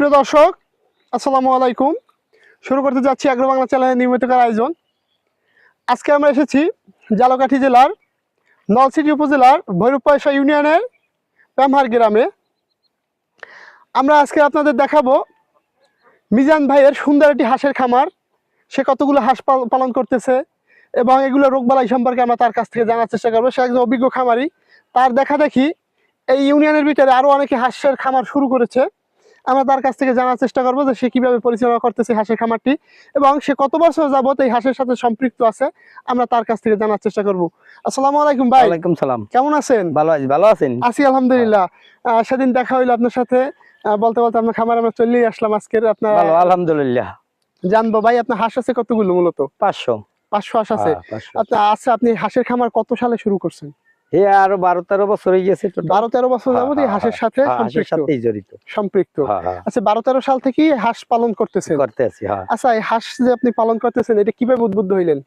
সুপ্রিয় দর্শক, আসসালামু আলাইকুম। শুরু করতে যাচ্ছি আগ্রহ বাংলা চ্যানেলের নিয়মিতকার আয়োজন। আজকে আমরা এসেছি জালকাঠি জেলার নলসিটি উপজেলার ভৈরব পয়সা ইউনিয়নের প্যামহার গ্রামে। আমরা আজকে আপনাদের দেখাবো মিজান ভাইয়ের সুন্দর একটি হাঁসের খামার। সে কতগুলো হাঁস পাল- পালন করতেছে এবং এগুলো রোগবালাই সম্পর্কে আমরা তার কাছ থেকে জানার চেষ্টা করব। সে একজন অভিজ্ঞ খামারি। তার দেখা দেখি এই ইউনিয়নের ভিতরে আরও অনেকে হাঁসের খামার শুরু করেছে। আমরা তার কাছ থেকে জানার চেষ্টা করব যে সে কীভাবে পরিচালনা করতেছে হাঁসের খামারটি এবং সে কত বছর যাবত এই হাঁসের সাথে সম্পৃক্ত আছে আমরা তার কাছ থেকে জানার চেষ্টা করব। আসসালামু আলাইকুম ভাই। ওয়ালাইকুম সালাম। কেমন আছেন? ভালো আছি ভালো আছেন? আছি আলহামদুলিল্লাহ। সেদিন দেখা হইল আপনার সাথে। বলতে বলতে আপনার খামার আমরা চলেই আসলাম আজকের আপনার আলহামদুলিল্লাহ। জানব ভাই আপনার হাঁস আছে কতগুলো মূলত? পাঁচশো। পাঁচশো হাঁস আছে। হ্যাঁ, আপনার আচ্ছা আপনি হাঁসের খামার কত সালে শুরু করছেন? আরও বারো তেরো বছর হয়ে গেছে। বারো তেরো বছর হ্যাঁ, যাবত এই হ্যাঁ, হাঁসের হ্যাঁ, সাথে হ্যাঁ, সম্পৃক্ত। সাথেই জড়িত। সম্পৃক্ত। হ্যাঁ, হ্যাঁ, আচ্ছা বারো তেরো সাল থেকেই হাঁস পালন করতেছেন। হ্যাঁ আচ্ছা এই হাঁস যে আপনি পালন করতেছেন এটা কীভাবে উদ্বুদ্ধ হইলেন?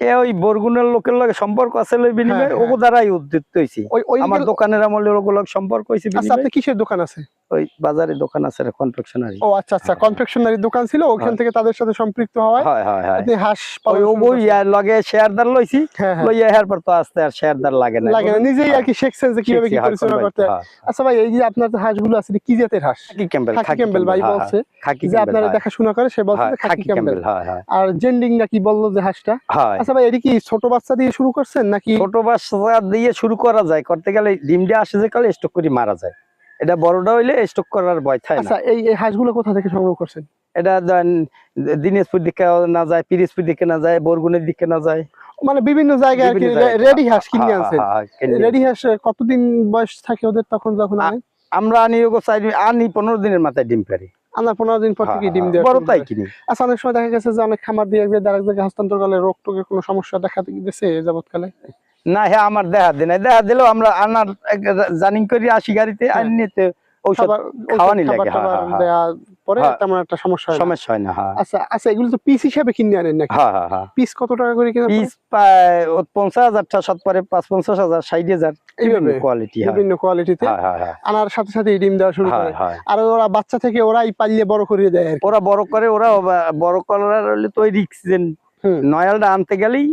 এ ওই বরগুনের লোকের লগে সম্পর্ক আছে লই বিনিময়ে হ্যাঁ, ওগো দ্বারাই উদ্যুক্ত হইছি। ওই ওই আমার দোকানের আমলে ওগুলো সম্পর্ক হইছে আচ্ছা কিসের দোকান আছে? ওই বাজারে দোকান আছে কনফেকশনারি ও আচ্ছা আচ্ছা হ্যাঁ। কনফেকশনারি দোকান ছিল ওখান হ্যাঁ। থেকে তাদের সাথে সম্পৃক্ত হয়? হয় হয় আপনি হাঁস ওই। ইয়ার লগে শেয়ারদার লইছি হ্যাঁ হ্যাঁ। লইয়া পর তো আস্তে আর শেয়ারদার লাগে না। লাগে না নিজেই আর কি শিখছেন যে কীভাবে কি হ্যাঁ, পরিচালনা করতে। হ্যাঁ, আচ্ছা ভাই এই যে আপনার যে হাঁসগুলো আছে কি জাতের হাঁস? খাকি ক্যাম্বেল খাকি ক্যাম্বেল ভাই হ্যাঁ, বলছে। হ্যাঁ, যে আপনারা হ্যাঁ, দেখাশোনা করে সে বলছে হ্যাঁ, খাকি ক্যাম্বেল হ্যাঁ হ্যাঁ। আর জেন্ডিং না কি বলল যে হাঁসটা? আচ্ছা ভাই এটা কি ছোট বাচ্চা দিয়ে শুরু করছেন নাকি? ছোট বাচ্চা দিয়ে শুরু করা যায় করতে গেলে ডিমটা আসে যে কালে স্টক করে মারা যায়। এটা বড়টা হইলে স্টক করার ভয় থাকে আচ্ছা এই হাঁসগুলো কোথা থেকে সংগ্রহ করছেন? এটা দিনাজপুর দিকে না যায় পিরিজপুর দিকে না যায় বরগুনের দিকে না যায়। মানে বিভিন্ন জায়গায় আর কি রেডি হাঁস কিনে হ্যাঁ, আনছেন। হ্যাঁ, আনছি। রেডি হাঁস কতদিন বয়স থাকে ওদের তখন যখন আমরা আনি ওগো চাই আনি পনেরো দিনের মাথায় ডিম পারি আনার পনেরো দিন পর থেকে ডিম হ্যাঁ, দেওয়া বড় তাই। কিনি। আচ্ছা অনেক সময় দেখা গেছে যে অনেক খামার দিয়ে এক জায়গায় আরেক জায়গায় হস্তান্তর করলে রোগ টোগের কোনো সমস্যা দেখা দিতেছে যাবৎকালে? না হ্যাঁ আমার দেখা দিন দেখা দিলেও আমরা আনার জানিং করি আসি গাড়িতে হ্যাঁ। ঔষধ খাওয়ানি লাগে, হ্যাঁ, হ্যাঁ। দেওয়ার পরে। তেমন একটা সমস্যা হয় সমস্যা হয় না হ্যাঁ। আচ্ছা আচ্ছা এগুলো তো পিস হিসাবে কিনে আনেন নাকি? হ্যাঁ হ্যাঁ হ্যাঁ। পিস কত টাকা করে কিনে পিস পরে এইভাবে কোয়ালিটি বিভিন্ন কোয়ালিটিতে আনার সাথে সাথে ডিম দেওয়া শুরু করে। আর ওরা বাচ্চা থেকে ওরাই পালিয়ে বড় করে দেয় ওরা বড় করে ওরা বড় করার হলে তো রিক্স নয়ালটা আনতে গেলেই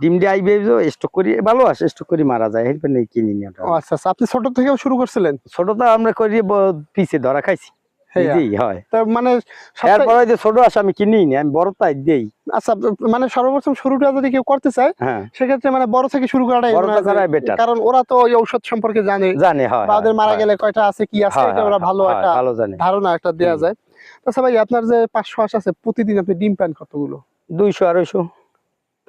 ডিম দিয়ে আইবে স্টক করি ভালো আসে স্টক করি মারা যায় নেই কিনি নি ওটা। আচ্ছা আচ্ছা আপনি ছোট থেকেও শুরু করছিলেন? ছোটটা আমরা করি পিছে ধরা খাইছি। হ্যাঁ। মানে সবথেকে- যে ছোট আসে আমি কিনি নি আমি বড় তাই দেই। আচ্ছা মানে সর্বপ্রথম শুরুটা যদি কেউ করতে চায় হ্যাঁ। সেক্ষেত্রে মানে বড় থেকে শুরু করাটাই। কারণ ওরা তো ওই ঔষধ সম্পর্কে জানে। জানে হয় ওদের মারা গেলে কয়টা আছে কি আছে এটা ওরা ভালো একটা ধারণা একটা দেওয়া যায়। আচ্ছা ভাই আপনার যে পাঁচশো আছে প্রতিদিন আপনি ডিম পান কতগুলো? দুইশো আড়াইশো।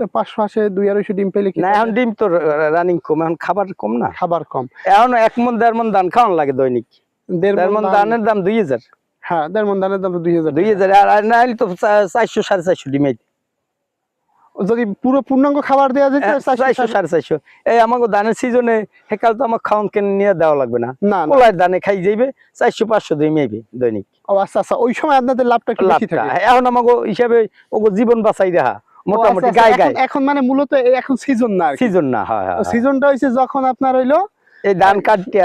পাঁচশো দুই আড়াইশো ডিম পেলে না এখন ডিম তো রানিং কম এখন খাবার কম না। খাবার কম। এখন এক মন দেড় মন ধান খাওয়ান লাগে দৈনিক। দেড় মন ধানের দাম দুই হাজার। হ্যাঁ দেড় মন ধানের দাম দুই হাজার। দুই হাজার আর আর না হলে তো চারশো সাড়ে চারশো ডিম যদি পুরো পূর্ণাঙ্গ খাবার দেওয়া যেত চারশো, সাড়ে- চারশো। এই আমাকে ধানের সিজনে হেকাল তো আমার খাওয়ান কেন নিয়ে দেওয়া লাগবে না। না ওলাই ধানে খাই যাইবে চারশো পাঁচশো ডিম আইবে দৈনিক। ও আচ্ছা আচ্ছা ওই সময় আপনাদের লাভটা থাকে। এখন আমাকে হিসাবে ওগো জীবন বাঁচাই দেখা মোটামুটি গায় গায়ে। এখন- মানে মূলত এখন সিজন না সিজন না হ্যাঁ হয়। সিজনটা হইছে যখন আপনার হইল এই ধান কাটতে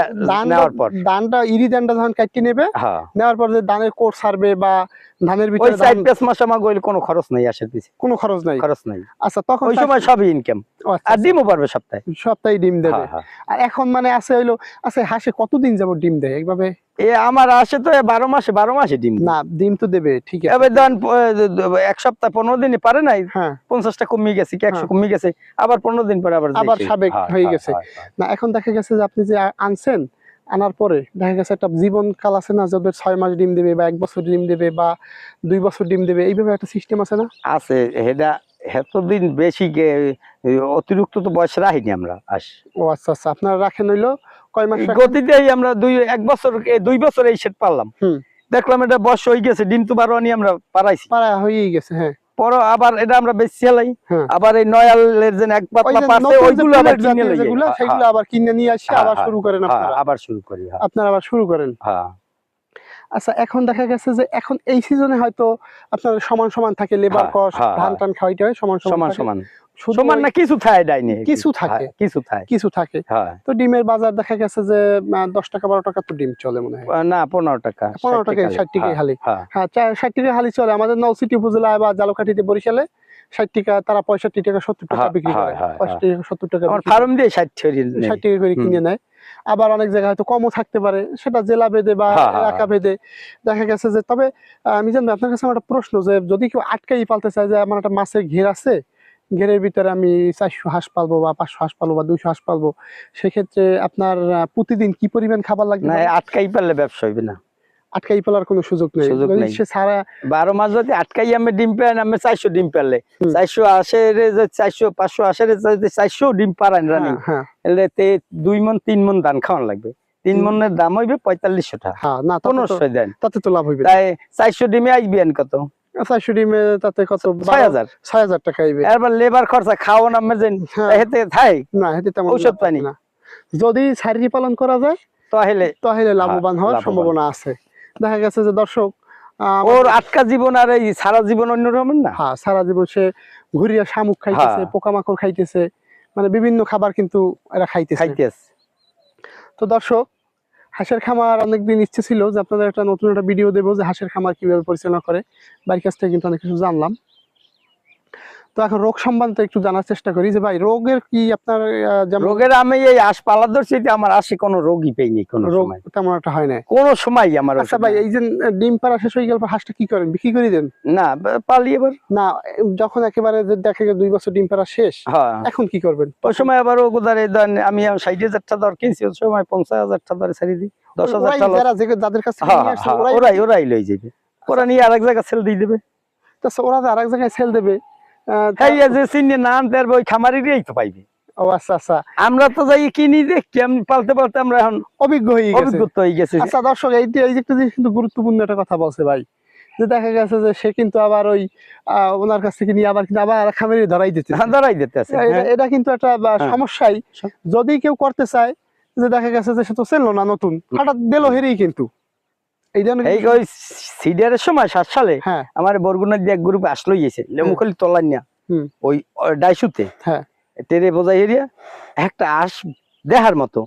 নেওয়ার পর। ধানটা ইরি ধানটা যখন কাটতে নেবে হ্যাঁ। নেওয়ার পর যে ধানের কোর সারবে বা ধানের ভিতরে ওই সাইড পেস মাস আমার গইলে কোনো খরচ নাই আসে পিছে কোনো খরচ নাই। খরচ নাই। আচ্ছা তখন ওই সময় সবই ইনকাম আর ডিমও পারবে সপ্তাহে। সপ্তাহে ডিম দেবে। হ্যাঁ, হ্যাঁ। আর এখন মানে আছে হইল আচ্ছা হাসে কতদিন যাব ডিম দেয়? এইভাবে এ আমার আসে তো বারো মাসে বারো মাসে ডিম না ডিম তো দেবে ঠিক আছে। এবার ধরেন এক সপ্তাহ পনেরো দিনে পারে নাই হ্যাঁ। পঞ্চাশটা কমিয়ে গেছে কি একশো। কমিয়ে গেছে আবার পনেরো দিন পরে আবার আবার সাবেক হ্যাঁ, গেছে। না এখন দেখা গেছে যে আপনি যে আনছেন আনার পরে দেখা গেছে একটা জীবন কাল আছে না যাদের ছয় মাস ডিম দেবে বা এক বছর ডিম দেবে বা দুই বছর ডিম দেবে এইভাবে একটা সিস্টেম আছে না? আছে হেডা এতদিন বেশি অতিরিক্ত তো বয়স রাখিনি আমরা আস। ও আচ্ছা আচ্ছা আপনারা রাখেন হইল কয় মাস? গতিতেই আমরা দুই এক বছর দুই বছর এই সেট পারলাম দেখলাম এটা বয়স হয়ে গেছে ডিম তো বারো আনি আমরা পারাইছি পারা হয়েই গেছে হ্যাঁ। পর আবার এটা আমরা বেশি চালাই হ্যাঁ। আবার এই নয়ালের যে এক পাতলা পাশে ওইগুলো আবার কিনে লই যেগুলো সেগুলো হ্যাঁ, আবার কিনে নিয়ে আসে হ্যাঁ, আবার হ্যাঁ, শুরু করেন হ্যাঁ, আপনারা। আবার শুরু করি হ্যাঁ। আপনারা আবার শুরু করেন। হ্যাঁ। আচ্ছা এখন দেখা গেছে যে এখন এই সিজনে হয়তো আপনার সমান সমান থাকে লেবার হ্যাঁ, কস্ট হ্যাঁ, ধান হ্যাঁ। টান খাওয়াইতে হয় সমান সমান সমান সমান। না কিছু থাকে ডাইনে কিছু থাকে। কিছু থাকে কিছু থাকে। তো ডিমের বাজার দেখা গেছে যে দশ টাকা বারো টাকা তো ডিম চলে মনে হয়। না পনেরো টাকা 15 ষাট টাকা, টাকা 60 টাকায় হ্যাঁ, হালি। হ্যাঁ। ষাট টাকা হালি চলে। আমাদের নলসিটি উপজেলায় বা জালকাঠিতে বরিশালে ষাট টাকা তারা পঁয়ষট্টি টাকা সত্তর টাকা বিক্রি করে। পঁয়ষট্টি টাকা সত্তর টাকা ফার্ম দিয়ে ষাট নেই। ষাট টাকা করে কিনে নেয়। আবার অনেক জায়গায় হয়তো কমও থাকতে পারে সেটা জেলা ভেদে বা হ্যাঁ, হ্যাঁ, এলাকা ভেদে দেখা গেছে যে তবে আমি জানি আপনার কাছে আমার একটা প্রশ্ন যে যদি কেউ আটকাই পালতে চায় যে আমার একটা মাছের ঘের আছে ঘেরের ভিতরে আমি চারশো হাঁস পালবো বা পাঁচশো হাঁস পালবো বা দুইশো হাঁস পালবো সেক্ষেত্রে আপনার প্রতিদিন কি পরিমাণ খাবার লাগবে? না আটকাই পারলে ব্যবসা হইবে না। আটকাই পালার কোনো সুযোগ নেই। সুযোগ যদি নেই। সে সারা বারো মাস যদি আটকাই আমি ডিম পেয়ে আমি চারশো ডিম পেলে। চারশো আশের চারশো পাঁচশো আশের যদি চারশো ডিম পারেন রানিং হ্যাঁ হ্যাঁ। এলে তে দুই মন তিন মন ধান খাওয়ান লাগবে। তিন। মনের দাম হইবে পঁয়তাল্লিশশো টাকা। হ্যাঁ না দেন। তাতে তো লাভ হইবে তাই চারশো ডিমে আসবেন কত? তাতে কত? ছয় হাজার। ছয় হাজার টাকা আইবে। এরপর লেবার খরচা খাওয়ান আমি যেন হ্যাঁ, হেতে থাই। না হেতে তেমন ঔষধ পানি। না। যদি শারীরিক পালন করা যায় তাহলে তাহলে লাভবান হওয়ার। সম্ভাবনা আছে। দেখা গেছে যে দর্শক ওর আটকা জীবন আর এই সারা জীবন অন্যরকম না? হ্যাঁ সারা জীবন সে ঘুরিয়া শামুক খাইতেছে হ্যাঁ। পোকামাকড় খাইতেছে মানে বিভিন্ন খাবার কিন্তু এরা খাইতেছে। খাইতেছে। তো দর্শক হাঁসের খামার অনেকদিন ইচ্ছে ছিল যে আপনাদের একটা নতুন একটা ভিডিও দেবো যে হাঁসের খামার কীভাবে পরিচালনা করে। বাড়ির কাছ থেকে কিন্তু অনেক কিছু জানলাম। তো এখন রোগ সম্বন্ধে একটু জানার চেষ্টা করি যে ভাই রোগের কি আপনার রোগের আমি এই আশ পালা ধরছি আমার আসে কোনো রোগই পাইনি কোনো রোগ তেমন একটা হয় না কোনো সময় আমার আচ্ছা ভাই এই যে ডিম পাড়া শেষ হয়ে গেল হাঁসটা কি করেন? বিক্রি করে দেন? না পালি এবার। না যখন একেবারে দেখা গেল দুই বছর ডিম পাড়া শেষ হ্যাঁ। এখন কি করবেন? ওই সময় আবার ও গোদারে আমি ষাট হাজার টাকা দর কিনছি ওই সময় পঞ্চাশ হাজার টাকা দরে ছাড়ি দিই দশ হাজার টাকা যারা যে- যাদের কাছ হ্যাঁ হ্যাঁ, ওরাই- ওরাই লই যাবে। ওরা নিয়ে আরেক জায়গায় সেল দিয়ে দেবে। তো ওরা আরেক জায়গায় সেল দেবে। যে চিনি না আনতে ওই খামারিরই তো পাইবে। ও আচ্ছা আচ্ছা। আমরা তো যাই কিনি দেখি আমি পালতে পালতে আমরা এখন অভিজ্ঞ হয়ে গেছে। অভিজ্ঞতা হয়ে গেছে। আচ্ছা দর্শক এই এই যে একটা কিন্তু গুরুত্বপূর্ণ একটা কথা বলছে ভাই। যে দেখা গেছে যে সে কিন্তু আবার ওই ওনার কাছ থেকে নিয়ে আবার কিন্তু আবার খামারি ধরাই দিতে হ্যাঁ, ধরাই দিতে এটা- এটা কিন্তু একটা হ্যাঁ। সমস্যাই। যদি কেউ করতে চায় যে দেখা গেছে যে সে তো ছিল না নতুন হঠাৎ দিল হেরেই কিন্তু। এই ওই সময় সাত সালে হ্যাঁ আমার বরগুনার দিয়ে এক গ্রুপ আসলো গেছে লেমুখালি হুম। ওই ডাইসুতে হ্যাঁ। টেরে বোঝাই এরিয়া একটা আস দেহার মতো।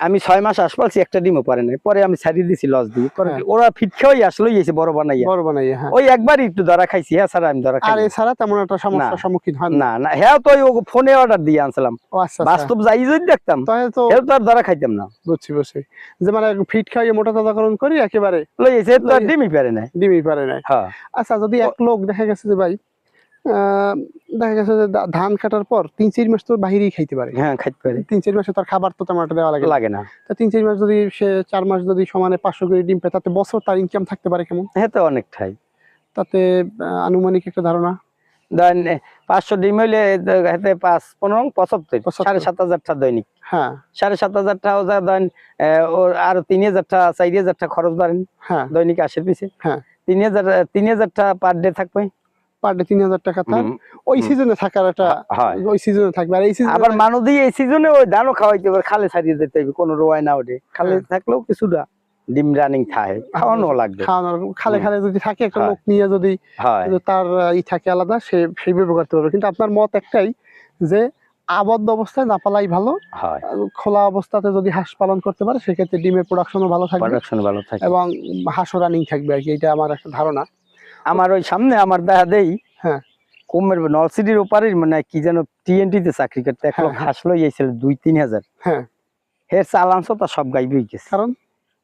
আমি ছয় মাস আস পালছি একটা ডিমও পারে নাই। পরে আমি ছাড়িয়ে দিছি লস দিয়ে। হ্যাঁ। ওরা ফিট খেয়েই আসলো গেছে বড় বানাইয়া। বড় বানাই হ্যাঁ। ওই একবারই একটু ধরা খাইছি হ্যাঁ স্যার আমি ধরা আর এছাড়া তেমন একটা সমস্যার সম্মুখীন হয় না। না না হ্যাঁ তো ওই ফোনে অর্ডার দিয়ে আনছিলাম। ও আচ্ছা আচ্ছা। বাস্তব যাই যদি দেখতাম তাহলে তো আর ধরা খাইতাম না। বুঝছি বুঝছি। যে মানে ফিট খাইয়ে মোটা তাজাকরণ করি একেবারে লই গেছে তো ডিমই পারে নাই। ডিমই পারে না হ্যাঁ। আচ্ছা যদি এক লোক দেখা গেছে যে ভাই দেখা গেছে যে ধান কাটার পর তিন চার মাস তো বাহিরেই খাইতে পারে। হ্যাঁ খাইতে পারে। তিন চার মাসে তার খাবার তো তেমন দেওয়া লাগে। লাগে না। তা তিন চার মাস যদি সে চার মাস যদি সমানে পাঁচশো করে ডিম পায় তাতে বছর তার ইনকাম থাকতে পারে কেমন? হ্যাঁ তো অনেকটাই তাতে আনুমানিক একটা ধারণা? পাঁচশো ডিম হইলে হাতে পাঁচ পনেরো পঁচাত্তর। সাড়ে সাত হাজার টাকা দৈনিক। হ্যাঁ। সাড়ে সাত হাজার টাকা যা ধরেন ওর আরও তিন হাজার টাকা চার হাজার টাকা খরচ ধরেন। হ্যাঁ। দৈনিক আশের পিছে। হ্যাঁ। তিন হাজার তিন হাজার টাকা পার ডে থাকবে। পার ডে তিন হাজার টাকা তার ওই সিজনে থাকার একটা ওই সিজনে থাকবে। আর এই সিজনে আবার মানুষ এই সিজনে ওই ধানও খাওয়াইতে হবে খালে ছাড়িয়ে দিতে হবে কোনো রোয়াই না ওঠে। খালে। থাকলেও কিছুটা ডিম রানিং থাকে খাওয়ানো লাগবে। খাওয়ানোর খালে খালে যদি থাকে একটা লোক নিয়ে যদি তার ই থাকে আলাদা সে করতে পারবে। কিন্তু আপনার মত একটাই যে আবদ্ধ অবস্থায় না পালাই ভালো খোলা অবস্থাতে যদি হাঁস পালন করতে পারে সেক্ষেত্রে ডিমের প্রোডাকশনও ভালো থাকবে প্রোডাকশন ভালো থাকে। এবং হাঁসও রানিং থাকবে আর কি এটা আমার একটা ধারণা। আমার ওই সামনে আমার দেখা দেই। হ্যাঁ। কুমের নলসিটির ওপারের মানে কি যেন টিএনটি তে চাকরি করতে এক হ্যাঁ, লোক হ্যাঁ। হাঁস লই আইছিল দুই তিন হাজার। হ্যাঁ। হের চালান তা সব গাইব গেছে। কারণ?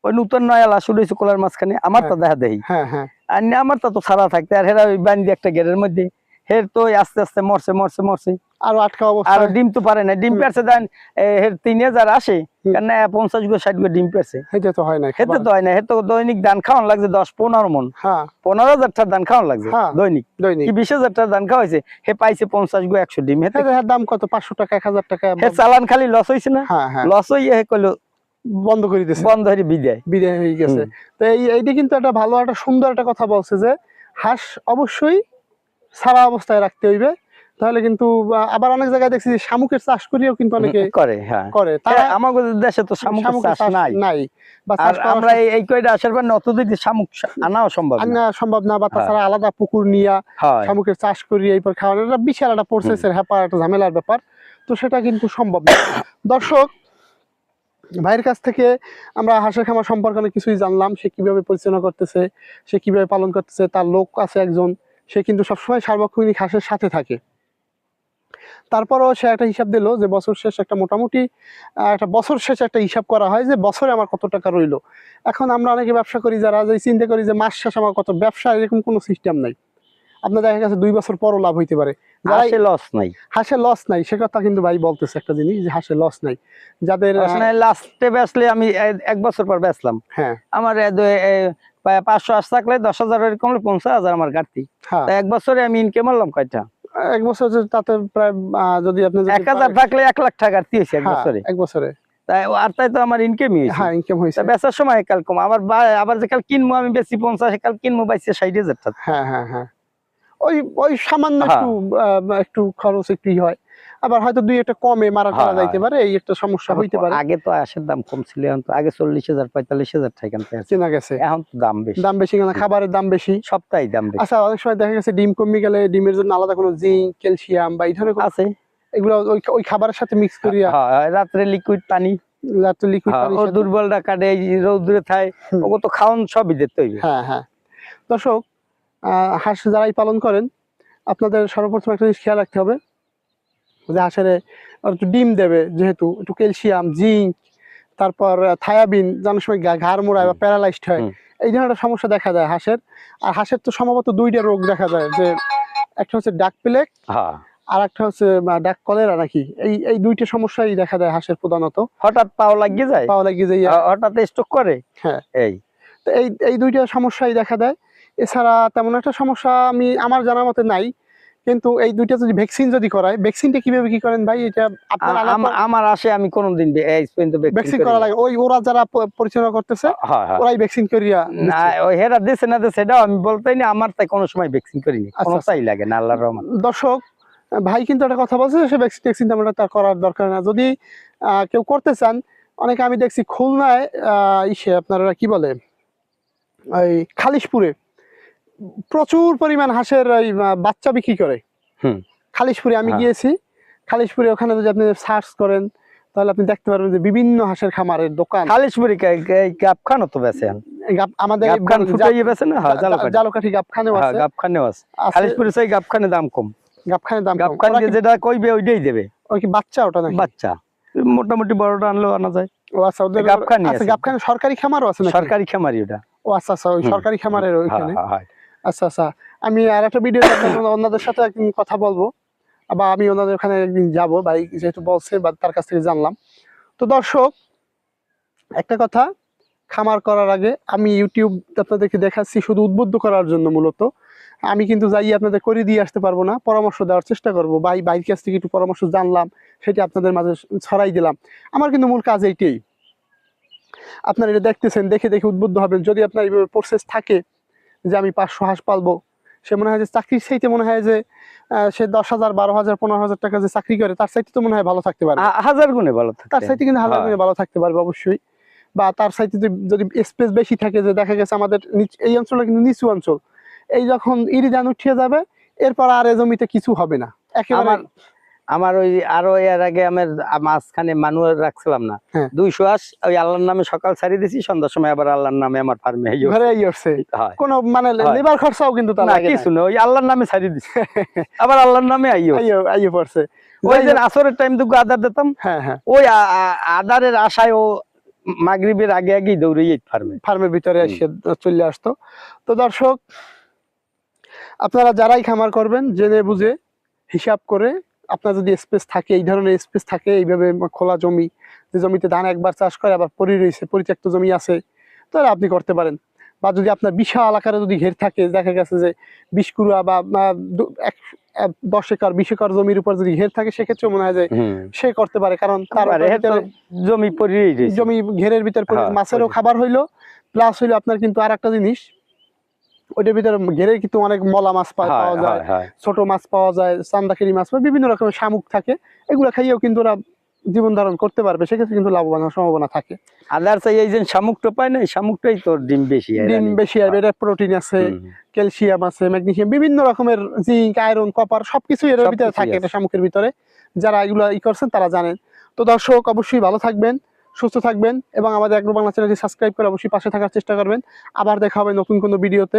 ওই নতুন নয়া শুরু হয়েছে কোলার মাঝখানে আমার তো দেখা দেই। হ্যাঁ হ্যাঁ। আর আমার তো তো সারা থাকতে আর হেরা ওই বান্দি একটা গেটের মধ্যে হের তো আস্তে আস্তে মরছে মরছে মরছে। আরও আটকা আর অবস্থা ডিম তো পারে না। ডিম। পেরছে দেন তিন হাজার আসে কেন পঞ্চাশ গো ষাট গো ডিম পেরছে হেঁটে তো হয় না হেতে তো হয় না হেতে দৈনিক দান খাওয়ান লাগছে দশ পনেরো মন। হ্যাঁ। পনেরো হাজার টাকা দান খাওয়ান লাগছে হ্যাঁ। দৈনিক। দৈনিক। কি বিশ হাজার টাকা দান খাওয়াইছে হে পাইছে পঞ্চাশ গো একশো ডিম। হেতে দাম কত? পাঁচশো টাকা এক হাজার টাকা হে চালান খালি লস হয়েছে না? হ্যাঁ হ্যাঁ। লস হইয়ে হে কইলো বন্ধ করে দিতেছে বন্ধ হয়ে বিদায়। বিদায় হয়ে গেছে। তো এই এইটা কিন্তু একটা ভালো একটা সুন্দর একটা কথা বলছে যে হাঁস অবশ্যই সারা অবস্থায় রাখতে হইবে। তাহলে কিন্তু আবার অনেক জায়গায় দেখছি যে শামুকের চাষ করিও কিন্তু অনেকে করে হ্যাঁ। করে। তারা আমাদের দেশে তো শামুক চাষ নাই। নাই আর আমরা এই- এই কয়টা আসার পর নত দিতে শামুক আনাও সম্ভব না। সম্ভব না বা হ্যাঁ। তাছাড়া আলাদা পুকুর নিয়া শামুকের চাষ করি এরপর খাওয়ানো এটা বিশাল একটা প্রসেসের হ্যাপার একটা ঝামেলার ব্যাপার। তো সেটা কিন্তু সম্ভব না। দর্শক ভাইয়ের কাছ থেকে আমরা হাঁসের খামার সম্পর্কে অনেক কিছুই জানলাম। সে কীভাবে পরিচালনা করতেছে সে কীভাবে পালন করতেছে তার লোক আছে একজন। সে কিন্তু সবসময় সার্বক্ষণিক হাঁসের সাথে থাকে। তারপরও সে একটা হিসাব দিল যে বছর শেষ একটা মোটামুটি একটা বছর শেষে একটা হিসাব করা হয় যে বছরে আমার কত টাকা রইল। এখন আমরা অনেকে ব্যবসা করি যারা যে চিন্তা করি যে মাস শেষ আমার কত ব্যবসা এরকম কোনো সিস্টেম নাই। আপনার দেখা গেছে দুই বছর পরও লাভ হইতে পারে। লস নাই। হাঁসে লস নাই সে কথা কিন্তু ভাই বলতেছে একটা জিনিস যে হাঁসে লস নাই। যাদের লাস্টে বেচলে আমি এক বছর পর বেচলাম। হ্যাঁ। আমার পাঁচশো আশ থাকলে দশ হাজার এরকম পঞ্চাশ হাজার আমার ঘাটতি। হ্যাঁ। এক বছরে আমি ইনকাম করলাম কয়টা? এক বছর তাতে প্রায় যদি আপনি এক হাজার থাকলে এক লাখ টাকা হয়েছে এক হ্যাঁ, বছরে? এক বছরে। তাই আর তাই তো আমার ইনকামই হয়েছে। হ্যাঁ ইনকাম হয়েছে। তা বেচার সময় কাল কম। আবার আবার যে কাল কিনবো আমি বেশি পঞ্চাশ কাল কিনবো বাইশে ষাট হাজার টাকা। হ্যাঁ হ্যাঁ হ্যাঁ। ওই ওই সামান্য হ্যাঁ। একটু একটু খরচ একটু হয়। আবার হয়তো দুই একটা কমে মারা করা হ্যাঁ, যাইতে পারে এই একটা সমস্যা হইতে পারে। আগে তো আশের দাম কম ছিল এখন তো আগে চল্লিশ হাজার পঁয়তাল্লিশ হাজার টাকা চেনা গেছে। এখন তো দাম বেশি। দাম বেশি কেন? খাবারের দাম বেশি। সপ্তাহে দাম বেশি। আচ্ছা অনেক সময় দেখা গেছে ডিম কমে গেলে ডিমের জন্য আলাদা কোনো জিঙ্ক ক্যালসিয়াম বা এই ধরনের আছে। এগুলো ওই খাবারের সাথে মিক্স করিয়া হ্যাঁ, রাত্রে লিকুইড পানি। রাত্রে লিকুইড হ্যাঁ, ও দুর্বলটা কাটে এই রৌদ্রে থায়। ওকে তো খাওয়ান সবই দিতে হইবে। হ্যাঁ হ্যাঁ। দর্শক আহ, হাঁস যারাই পালন করেন আপনাদের সর্বপ্রথম একটা জিনিস খেয়াল রাখতে হবে যে হাঁসের একটু ডিম দেবে যেহেতু একটু ক্যালসিয়াম জিঙ্ক তারপর থায়াবিন যার সময় ঘাড় মোড়ায় বা। প্যারালাইজড হয়। এই ধরনের একটা সমস্যা দেখা যায় হাঁসের। আর হাঁসের তো সম্ভবত দুইটা রোগ দেখা যায় যে একটা হচ্ছে ডাক প্লেগ হ্যাঁ আর একটা হচ্ছে ডাক কলেরা নাকি। এই এই দুইটা সমস্যাই দেখা যায় হাঁসের প্রধানত। হঠাৎ পাও লাগিয়ে যায়? পাওয়া লাগিয়ে যায় হঠাৎ স্ট্রোক করে? হ্যাঁ। এই। তো এই এই দুইটা সমস্যাই দেখা দেয়। এছাড়া তেমন একটা সমস্যা আমি আমার জানা মতে নাই। কিন্তু এই দুইটা যদি ভ্যাকসিন যদি করায় ভ্যাকসিনটা কীভাবে কি করেন ভাই? এটা আপনার আমার আসে আমি কোনোদিন এই পর্যন্ত ভ্যাকসিন করা লাগে ওই ওরা যারা পরিচালনা করতেছে। ওরাই ভ্যাকসিন করিয়া না ওই হেরা দিছে না সেটাও আমি বলতেই না আমার তাই কোনো সময় ভ্যাকসিন করিনি। আচ্ছা, কোনো চাই লাগে না আল্লাহর রহমান দর্শক ভাই কিন্তু একটা কথা বলছে সে ভ্যাকসিন ট্যাকসিন তেমন একটা তার করার দরকার না। যদি কেউ করতে চান অনেকে আমি দেখছি খুলনায় আহ, ইসে আপনারা কি বলে? ওই খালিশপুরে প্রচুর পরিমাণ হাঁসের ওই বাচ্চা বিক্রি করে। খালিশপুরে আমি হ্যাঁ। গিয়েছি। খালিশপুরে ওখানে যদি আপনি সার্চ করেন তাহলে আপনি দেখতে পারবেন যে বিভিন্ন হাঁসের খামারের দোকান। খালিশপুরি গাবখানও তো বেছে আমাদের গাবখান ফুটাইয়ে না? হ্যাঁ জালকাঠি। জালকাঠি গাবখানেও হ্যাঁ আছে। গাবখানেও আছে। খালিশপুরি গাবখানে দাম কম। দাম। গাবখান যেটা কইবে ওইটাই দেবে। ওরা কি বাচ্চা ওটা নাকি? বাচ্চা। মোটামুটি বড়টা আনলেও আনা যায়। ও আচ্ছা ওদের গাবখানি আচ্ছা আছে। গাবখানে সরকারি খামারও আছে নাকি? সরকারি খামারি ওটা। ও আচ্ছা আচ্ছা ওই সরকারি খামারের ওইখানে। আচ্ছা আচ্ছা। আমি আর একটা ভিডিও ওনাদের সাথে একদিন কথা বলব। বা আমি ওনাদের ওখানে একদিন যাব ভাই যেহেতু বলছে বা তার কাছ থেকে জানলাম। তো দর্শক একটা কথা খামার করার আগে আমি ইউটিউব আপনাদেরকে দেখাচ্ছি শুধু উদ্বুদ্ধ করার জন্য মূলত। আমি কিন্তু যাই আপনাদের করে দিয়ে আসতে পারব না পরামর্শ দেওয়ার চেষ্টা করব। ভাই বাইরের কাছ থেকে একটু পরামর্শ জানলাম সেটা আপনাদের মাঝে ছড়াই দিলাম। আমার কিন্তু মূল কাজ এইটাই। আপনারা এটা দেখতেছেন দেখে দেখে উদ্বুদ্ধ হবেন। যদি আপনার এইভাবে প্রসেস থাকে যে আমি পাঁচশো হাঁস পালবো। সে মনে হয় যে চাকরির চাইতে মনে হয় যে সে দশ হাজার বারো হাজার পনেরো হাজার টাকা যে চাকরি করে তার চাইতে তো মনে হয় ভালো থাকতে পারবে। হা- হাজার গুণে ভালো তার চাইতে কিন্তু হাজার। গুণে ভালো থাকতে পারবে অবশ্যই। বা তার চাইতে যদি- যদি স্পেস বেশি থাকে যে দেখা গেছে আমাদের এই অঞ্চলটা কিন্তু নিচু অঞ্চল। এই যখন ইরিদান উঠিয়ে যাবে এরপর আর এ জমিতে কিছু হবে না। একেবারে আমার ওই আরও এর আগে আমার মাঝখানে মানুষ রাখছিলাম না। হ্যাঁ। দুইশো আস ওই আল্লাহর নামে সকাল ছাড়িয়ে দিছি সন্ধ্যার সময় আবার আল্লাহর নামে আমার ফার্মে কোনো মানে লেবার খরচাও কিন্তু তার না কিছু না ওই আল্লাহর নামে ছাড়ি দিছি। আবার আল্লাহর নামে আইও পড়ছে। ওই যে আসরের টাইম দুগো আদার দিতাম হ্যাঁ হ্যাঁ। ওই আদারের আশায় ও মাগরিবের আগে আগেই দৌড়ে ফার্মে ফার্মের ভিতরে এসে চলে আসতো। তো দর্শক আপনারা যারাই খামার করবেন জেনে বুঝে হিসাব করে আপনার যদি স্পেস থাকে এই ধরনের স্পেস থাকে এইভাবে খোলা জমি যে জমিতে ধান একবার চাষ করে আবার পরি রয়েছে পরিত্যক্ত জমি আছে তাহলে আপনি করতে পারেন। বা যদি আপনার বিশাল আকারে যদি ঘের থাকে দেখা গেছে যে বিশ কুড়া বা এক দশ একর বিশ একর জমির উপর যদি ঘের থাকে সেক্ষেত্রে মনে হয় যে সে করতে পারে কারণ তার জমি জমি ঘেরের ভিতর হ্যাঁ, মাছেরও খাবার হইল প্লাস হইল আপনার কিন্তু আর একটা জিনিস ওইটার ভিতরে ঘেরে কিন্তু অনেক মলা মাছ পাওয়া যায়। ছোট মাছ পাওয়া যায় চান্দাকিরি মাছ পাওয়া বিভিন্ন রকমের শামুক থাকে। এগুলো খাইয়েও কিন্তু ওরা জীবন ধারণ করতে পারবে। সেক্ষেত্রে কিন্তু লাভবান হওয়ার সম্ভাবনা থাকে। আদার্স এই যে শামুকটা পায় না শামুকটাই তোর ডিম বেশি ডিম বেশি আসবে এটা প্রোটিন আছে। ক্যালসিয়াম আছে ম্যাগনেসিয়াম বিভিন্ন রকমের জিঙ্ক আয়রন কপার সবকিছু এর ভিতরে থাকে এটা শামুকের ভিতরে। যারা এগুলো ই করছেন তারা জানেন। তো দর্শক অবশ্যই ভালো থাকবেন সুস্থ থাকবেন এবং আমাদের এগ্রো বাংলা চ্যানেলটি সাবস্ক্রাইব করে অবশ্যই পাশে থাকার চেষ্টা করবেন। আবার দেখা হবে নতুন কোনো ভিডিওতে।